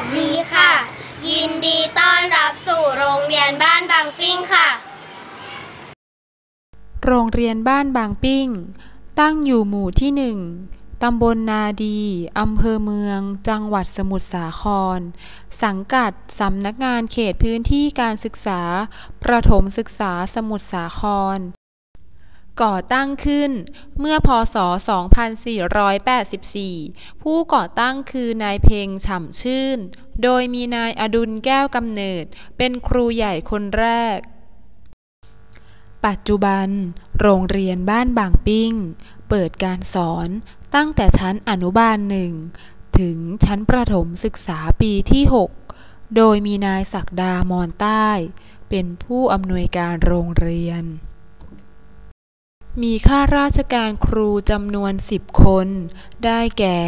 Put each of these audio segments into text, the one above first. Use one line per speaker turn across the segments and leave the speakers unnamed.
วัสดีค่ะ ยินดีต้อนรับสู่โรงเรียนบ้านบางปิ้งค่ะ
โรงเรียนบ้านบางปิ้ง ตั้งอยู่หมู่ที่หนึ่งตำบลนาดีอำเภอเมือง จังหวัดสมุทรสาคร สังกัดสำนักงานเขตพื้นที่การศึกษา ประถมศึกษาสมุทรสาคร ก่อตั้งขึ้นเมื่อพศ 2484 ผู้ก่อตั้งคือนายเพงฉ่ำชื่น โดยมีนายอดุลแก้วกำเนิด เป็นครูใหญ่คนแรก ปัจจุบัน โรงเรียนบ้านบางปิ้ง เปิดการสอนตั้งแต่ชั้นอนุบาลหนึ่งถึงชั้นประถมศึกษาปีที่ 6 โดยมีนายศักดามอนใต้ เป็นผู้อำนวยการโรงเรียน มีข้าราชการครูจำนวน10คน ได้แก่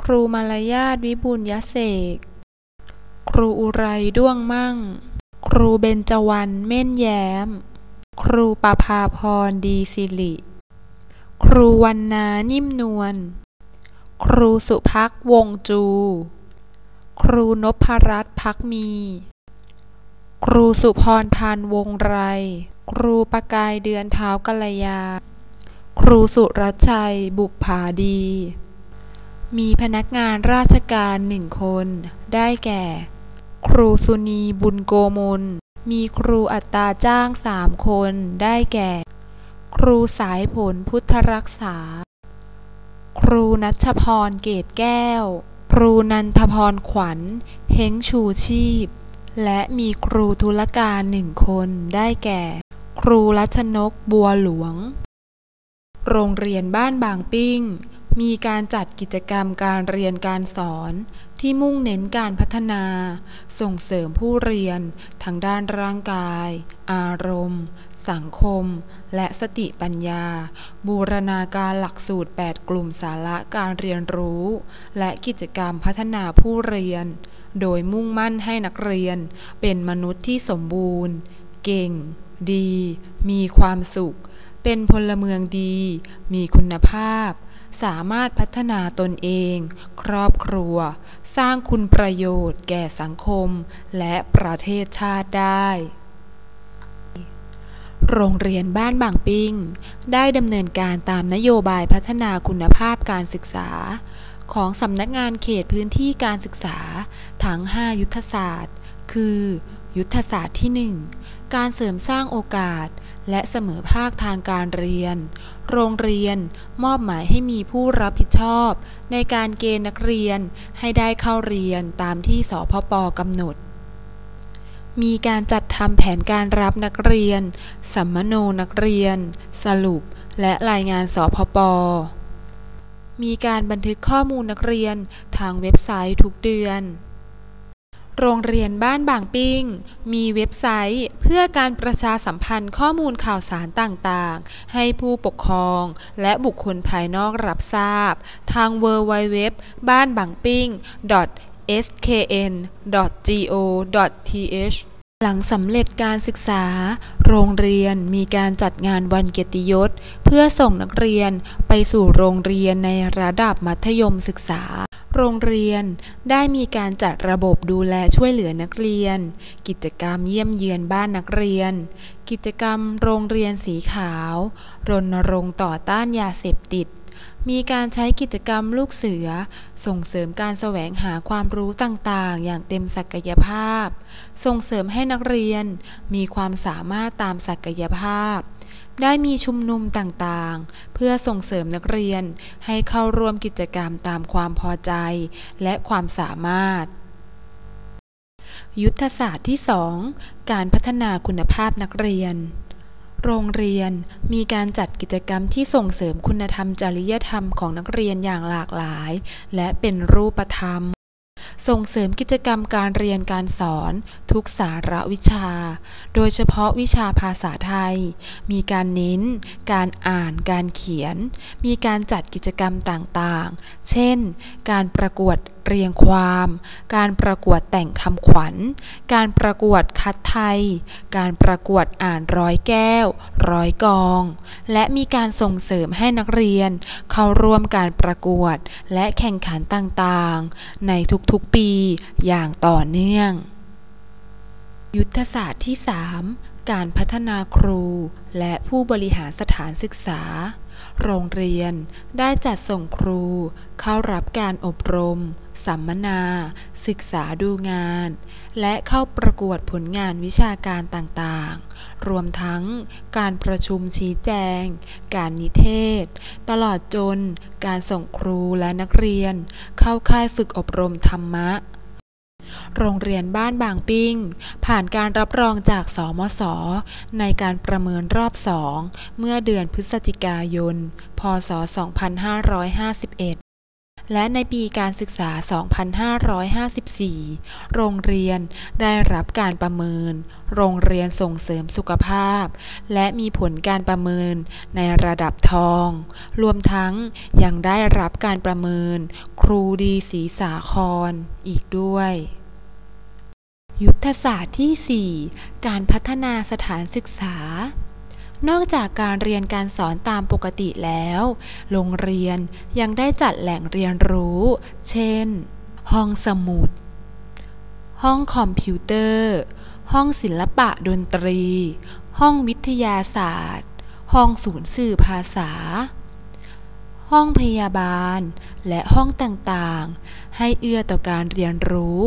ครูมารยาทวิบูลยเสก ครูอุไรด้วงมั่ง ครูเบญจวรรณเม่นแย้ม ครูประภาพรดีสิริ ครูวันนานิ่มนวล ครูสุพักวงจู ครูนพรัตน์พักมี ครูสุพรพันวงไรครูประกายเดือนเท้ากัลยา ครูสุรชัย บุปผาดี มีพนักงานราชการหนึ่งคน ได้แก่ ครูสุนีบุญโกมล มีครูอัตราจ้างสามคน ได้แก่ ครูสายผลพุทธรักษา ครูนัชพรเกตแก้ว ครูนันทพรขวัญ เฮงชูชีพและมีครูธุรการหนึ่งคนได้แก่ ครูรัชนกบัวหลวง โรงเรียนบ้านบางปิ้ง มีการจัดกิจกรรมการเรียนการสอน ที่มุ่งเน้นการพัฒนา ส่งเสริมผู้เรียนทางด้านร่างกาย อารมณ์ สังคม และสติปัญญา บูรณาการหลักสูตร 8 กลุ่มสาระการเรียนรู้ และกิจกรรมพัฒนาผู้เรียน โดยมุ่งมั่นให้นักเรียน เป็นมนุษย์ที่สมบูรณ์ เก่ง ดี มีความสุข เป็นพลเมืองดี มีคุณภาพ สามารถพัฒนาตนเอง ครอบครัว สร้างคุณประโยชน์แก่สังคม และประเทศชาติได้โรงเรียนบ้านบางปิ้ง ได้ดำเนินการตามนโยบายพัฒนาคุณภาพการศึกษา ของสำนักงานเขตพื้นที่การศึกษา ทั้ง 5 ยุทธศาสตร์ คือ ยุทธศาสตร์ที่ 1 การเสริมสร้างโอกาส และเสมอภาคทางการเรียน โรงเรียนมอบหมายให้มีผู้รับผิดชอบ ในการเกณฑ์นักเรียนให้ได้เข้าเรียนตามที่สพปกำหนดมีการจัดทำแผนการรับนักเรียน สัมมโนนักเรียน สรุป และรายงานสพป มีการบันทึกข้อมูลนักเรียนทางเว็บไซต์ทุกเดือน โรงเรียนบ้านบางปิ้ง มีเว็บไซต์ เพื่อการประชาสัมพันธ์ข้อมูลข่าวสารต่างๆ ให้ผู้ปกครอง และบุคคลภายนอกรับทราบ ทาง www บ้านบางปิ้ง skn.go.th หลังสำเร็จการศึกษา โรงเรียนมีการจัดงานวันเกียรติยศ เพื่อส่งนักเรียนไปสู่โรงเรียนในระดับมัธยมศึกษา โรงเรียนได้มีการจัดระบบดูแลช่วยเหลือนักเรียน กิจกรรมเยี่ยมเยือนบ้านนักเรียน กิจกรรมโรงเรียนสีขาว รณรงค์ต่อต้านยาเสพติด มีการใช้กิจกรรมลูกเสือ ส่งเสริมการแสวงหาความรู้ต่างๆ อย่างเต็มศักยภาพ ส่งเสริมให้นักเรียนมีความสามารถตามศักยภาพ ได้มีชุมนุมต่างๆ เพื่อส่งเสริมนักเรียนให้เข้าร่วมกิจกรรมตามความพอใจและความสามารถ ยุทธศาสตร์ที่ 2 การพัฒนาคุณภาพนักเรียนโรงเรียนมีการจัดกิจกรรมที่ส่งเสริมคุณธรรมจริยธรรมของนักเรียนอย่างหลากหลาย และเป็นรูปธรรม ส่งเสริมกิจกรรมการเรียนการสอนทุกสาระวิชา โดยเฉพาะวิชาภาษาไทย มีการเน้น การอ่าน การเขียน มีการจัดกิจกรรมต่างๆ เช่น การประกวดเรียงความ การประกวดแต่งคำขวัญ การประกวดคัดไทย การประกวดอ่านร้อยแก้ว ร้อยกอง และมีการส่งเสริมให้นักเรียน เข้าร่วมการประกวดและแข่งขันต่างๆ ในทุกๆปีอย่างต่อเนื่อง ยุทธศาสตร์ที่ 3 การพัฒนาครู และผู้บริหารสถานศึกษาโรงเรียนได้จัดส่งครูเข้ารับการอบรม สัมมนา ศึกษาดูงาน และเข้าประกวดผลงานวิชาการต่างๆ รวมทั้งการประชุมชี้แจง การนิเทศ ตลอดจนการส่งครูและนักเรียน เข้าค่ายฝึกอบรมธรรมะโรงเรียนบ้านบางปิ้ง ผ่านการรับรองจากสมศในการประเมินรอบสอง เมื่อเดือนพฤศจิกายน พศ 2551 และในปีการศึกษา 2554 โรงเรียนได้รับการประเมิน โรงเรียนส่งเสริมสุขภาพ และมีผลการประเมินในระดับทอง รวมทั้งยังได้รับการประเมิน ครูดีศรีสาครอีกด้วยยุทธศาสตร์ที่ 4 การพัฒนาสถานศึกษา นอกจากการเรียนการสอนตามปกติแล้ว โรงเรียนยังได้จัดแหล่งเรียนรู้ เช่น ห้องสมุด ห้องคอมพิวเตอร์ ห้องศิลปะดนตรี ห้องวิทยาศาสตร์ ห้องศูนย์สื่อภาษา ห้องพยาบาล และห้องต่างๆ ให้เอื้อต่อการเรียนรู้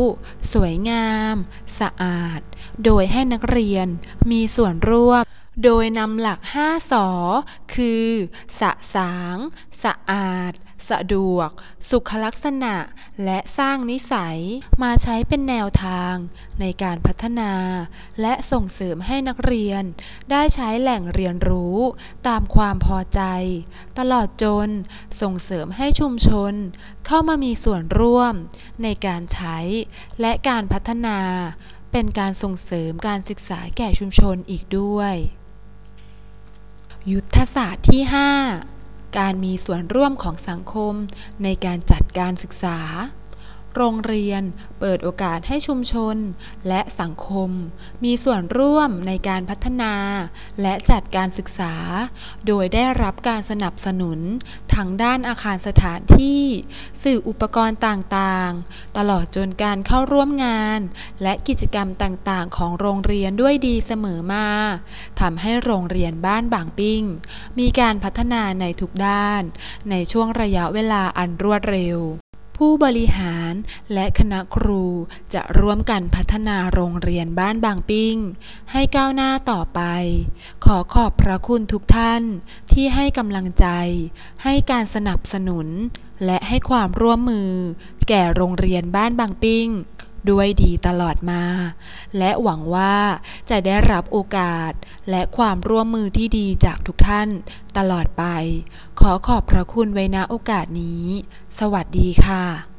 สวยงาม สะอาด โดยให้นักเรียนมีส่วนร่วม โดยนำหลัก 5สอคือ สะสาง สะอาด สะดวก สุขลักษณะ และสร้างนิสัย มาใช้เป็นแนวทาง ในการพัฒนา และส่งเสริมให้นักเรียน ได้ใช้แหล่งเรียนรู้ ตามความพอใจ ตลอดจน ส่งเสริมให้ชุมชน เข้ามามีส่วนร่วม ในการใช้ และการพัฒนาเป็นการส่งเสริมการศึกษาแก่ชุมชนอีกด้วย ยุทธศาสตร์ที่ 5 การมีส่วนร่วมของสังคมในการจัดการศึกษา โรงเรียนเปิดโอกาสให้ชุมชนและสังคม มีส่วนร่วมในการพัฒนา และจัดการศึกษา โดยได้รับการสนับสนุนทางด้านอาคารสถานที่ สื่ออุปกรณ์ต่างๆ ตลอดจนการเข้าร่วมงาน และกิจกรรมต่างๆ ของโรงเรียนด้วยดีเสมอมาทำให้โรงเรียนบ้านบางปิ้ง มีการพัฒนาในทุกด้าน ในช่วงระยะเวลาอันรวดเร็ว ผู้บริหารและคณะครูจะร่วมกันพัฒนาโรงเรียนบ้านบางปิ้ง ให้ก้าวหน้าต่อไป ขอขอบพระคุณทุกท่านที่ให้กำลังใจ ให้การสนับสนุน และให้ความร่วมมือ แก่โรงเรียนบ้านบางปิ้ง ด้วยดีตลอดมา และหวังว่าจะได้รับโอกาสและความร่วมมือที่ดีจากทุกท่านตลอดไป ขอขอบพระคุณไว้ณโอกาสนี้ สวัสดีค่ะ